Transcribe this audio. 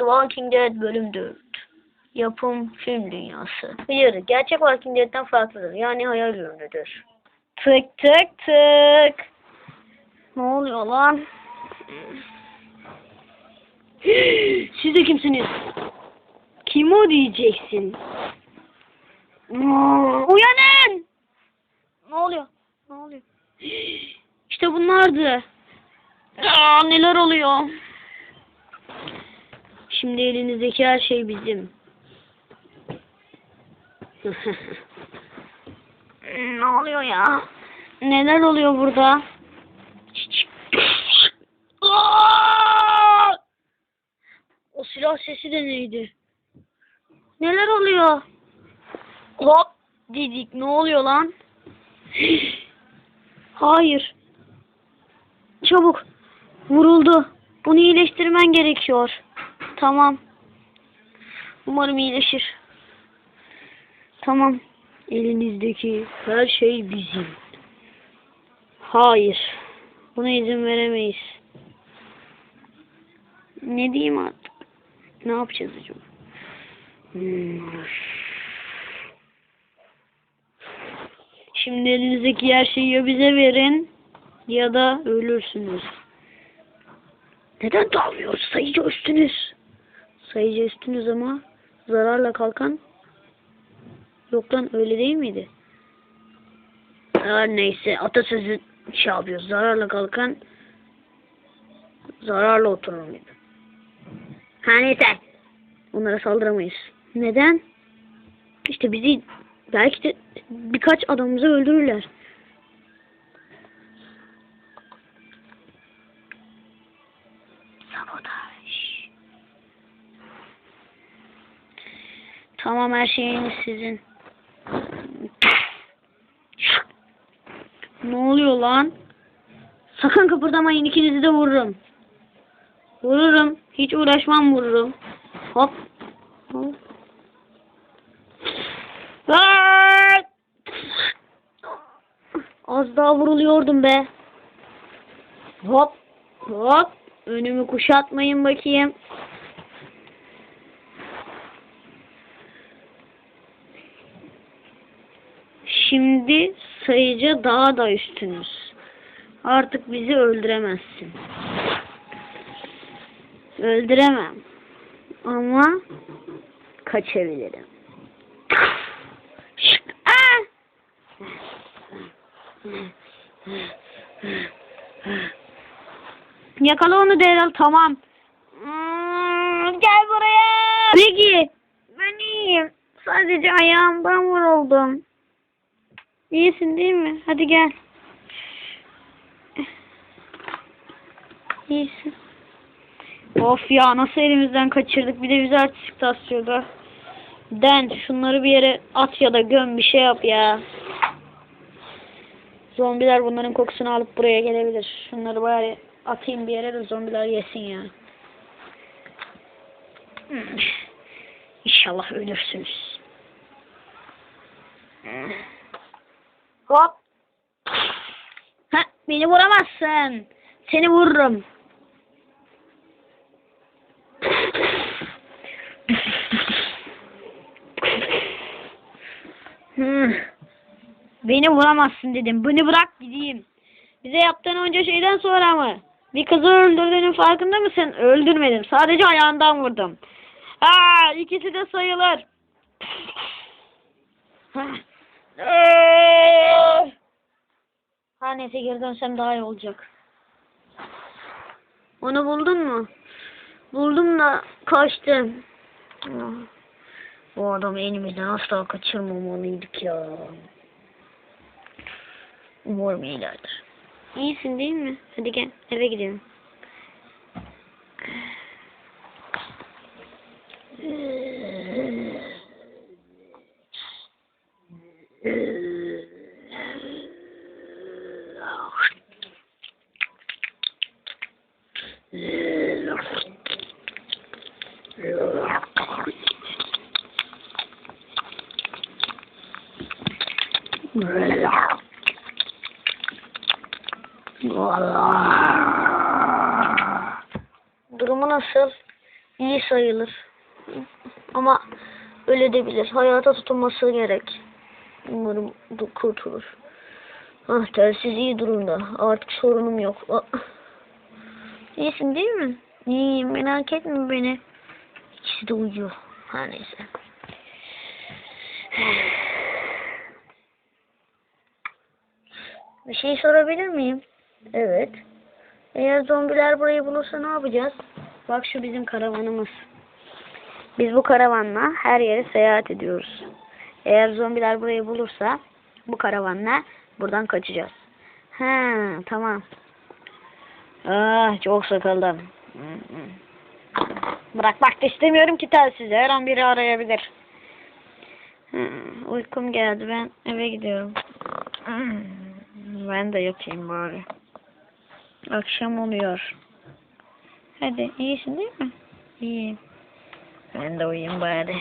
The Walking Dead bölüm 4. Yapım film dünyası. Biliyoruz gerçek Walking Dead'den farklıdır. Yani hayal ürünüdür. Tık tık tık. Ne oluyor lan? Siz de kimsiniz? Kim o diyeceksin? Uyanın! Ne oluyor? Ne oluyor? İşte bunlardı. Aa, neler oluyor? Şimdi elinizdeki her şey bizim. ne oluyor ya? Neler oluyor burada? O silah sesi de neydi? Neler oluyor? Hop dedik. Ne oluyor lan? Hayır. Çabuk. Vuruldu. Bunu iyileştirmen gerekiyor. Tamam. Umarım iyileşir. Tamam. Elinizdeki her şey bizim. Hayır. Buna izin veremeyiz. Ne diyeyim artık? Ne yapacağız acaba? Hmm. Şimdi elinizdeki her şeyi ya bize verin ya da ölürsünüz. Neden dalmıyoruz? Sayıcı üstünüz. Sayıcı üstünüz ama zararla kalkan yok lan öyle değil miydi? Her neyse atasözü şey yapıyor. Zararla kalkan zararla oturur muydu? Ha neyse. Onlara saldıramayız. Neden? İşte bizi belki de birkaç adamımızı öldürürler. Tamam her şeyiniz sizin. Ne oluyor lan? Sakın kıpırdamayın ikinizi de vururum. Vururum. Hiç uğraşmam vururum. Hop. Hop. Az daha vuruluyordum be. Hop. Hop. Önümü kuşatmayın bakayım. Şimdi sayıca daha da üstünüz. Artık bizi öldüremezsin. Öldüremem. Ama kaçabilirim. Şık! Aa! Yakala onu Daryl tamam. Hmm, gel buraya. Peki. Ben iyiyim. Sadece ayağımdan vuruldum. İyisin değil mi? Hadi gel. İyisin. Of ya nasıl elimizden kaçırdık. Bir de bizi artistik taslıyordu. Den şunları bir yere at ya da göm bir şey yap ya. Zombiler bunların kokusunu alıp buraya gelebilir. Şunları bari atayım bir yere de zombiler yesin ya. Hmm. İnşallah ölürsünüz. Hop. Ha, beni vuramazsın. Seni vururum. Hmm. Beni vuramazsın dedim. Beni bırak gideyim. Bize yaptığın onca şeyden sonra mı? Bir kızı öldürdüğünün farkında mısın? Öldürmedim. Sadece ayağından vurdum. Aa, ikisi de sayılır. Her neyse geri dönsem daha iyi olacak. Onu buldun mu? Buldum da kaçtım. Bu adamı elimizden asla kaçırmamalıydık ya. Umarım iyilerdir. İyisin değil mi? Hadi gel eve gidelim. Durumu nasıl? iyi sayılır. Ama öyle de bilir. Hayata tutunması gerek. Umarım kurtulur. Ah telsiz iyi durumda. Artık sorunum yok. Ah. İyisin değil mi? İyiyim merak etme beni. İkisi de uyuyor. Her neyse. Bir şey sorabilir miyim? Evet. Eğer zombiler burayı bulursa ne yapacağız? Bak şu bizim karavanımız. Biz bu karavanla her yere seyahat ediyoruz. Eğer zombiler burayı bulursa bu karavanla buradan kaçacağız. Ha tamam. Ah çok sıkıldım. Bırakmak da istemiyorum ki telsizi. Her an biri arayabilir. Uykum geldi. Ben eve gidiyorum. Ben de yatayım bari. Akşam oluyor. Hadi iyisin değil mi? İyiyim. Ben de uyuyayım bari.